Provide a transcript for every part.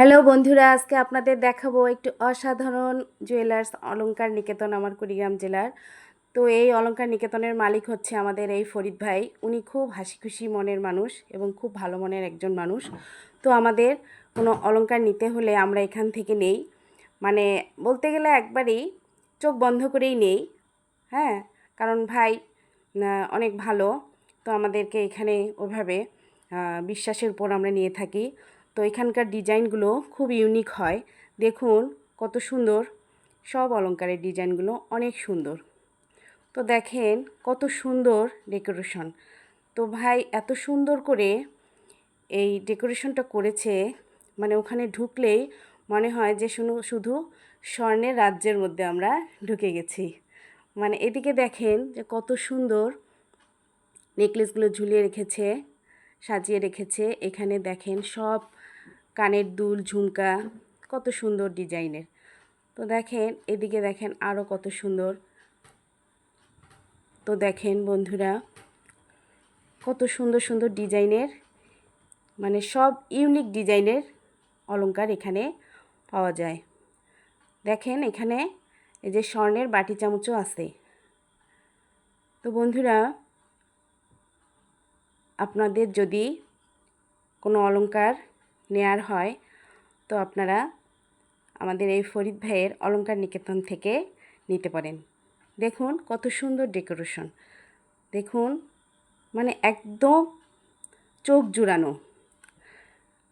Hello বন্ধুরা আজকে আপনাদের দেখাবো একটু অসাধারণ জুয়েলার্স অলঙ্কার নিকেতন আমার কুড়িগ্রাম জেলার। তো এই অলংকার নিকেতনের মালিক হচ্ছে আমাদের এই ফরিদ ভাই। উনি খুব হাসি খুশি মনের মানুষ এবং খুব ভালো মনের একজন মানুষ। তো আমাদের কোনো অলঙ্কার নিতে হলে আমরা এখান থেকে নেই। মানে বলতে গেলে একবারেই চোখ বন্ধ করেই নেই। হ্যাঁ কারণ ভাই অনেক ভালো। তো আমাদেরকে এখানে ওইভাবে আহ, বিশ্বাসের উপর আমরা নিয়ে থাকি। তো এখানকার ডিজাইনগুলো খুব ইউনিক হয়। দেখুন কত সুন্দর। সব অলংকারের ডিজাইনগুলো অনেক সুন্দর। তো দেখেন কত সুন্দর ডেকোরেশন। তো ভাই এত সুন্দর করে এই ডেকোরেশনটা করেছে মানে ওখানে ঢুকলেই মনে হয় যে শুধু শুধু স্বর্ণের রাজ্যের মধ্যে আমরা ঢুকে গেছি। মানে এদিকে দেখেন যে কত সুন্দর নেকলেসগুলো ঝুলিয়ে রেখেছে। সাজিয়ে রেখেছে। এখানে দেখেন সব কানের দুল, ঝুমকা, কত সুন্দর ডিজাইনের। তো দেখেন, এদিকে দেখেন আরও কত সুন্দর। তো দেখেন বন্ধুরা, কত সুন্দর সুন্দর ডিজাইনের মানে সব ইউনিক ডিজাইনের অলংকার এখানে পাওয়া যায়। দেখেন এখানে এই যে স্বর্ণের বাটি চামচও আছে। তো বন্ধুরা আপনাদের যদি কোনো অলংকার নেয়ার হয়, তো আপনারা আমাদের এই ফরিদ ভাইয়ের অলংকার নিকেতন থেকে নিতে পারেন। দেখুন কত সুন্দর ডেকোরেশন। দেখুন মানে একদম চোখ জুড়ানো।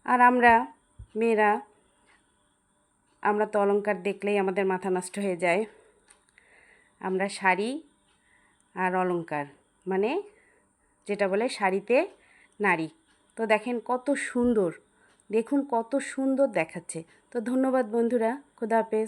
আর আমরা মেয়েরা, আমরা তো অলংকার দেখলেই আমাদের মাথা নষ্ট হয়ে যায়। আমরা শাড়ি আর অলংকার মানে যেটা বলে শাড়িতে নারী। তো দেখেন কত সুন্দর। দেখুন কত সুন্দর দেখাচ্ছে। তো ধন্যবাদ বন্ধুরা, খুদা হাফেজ।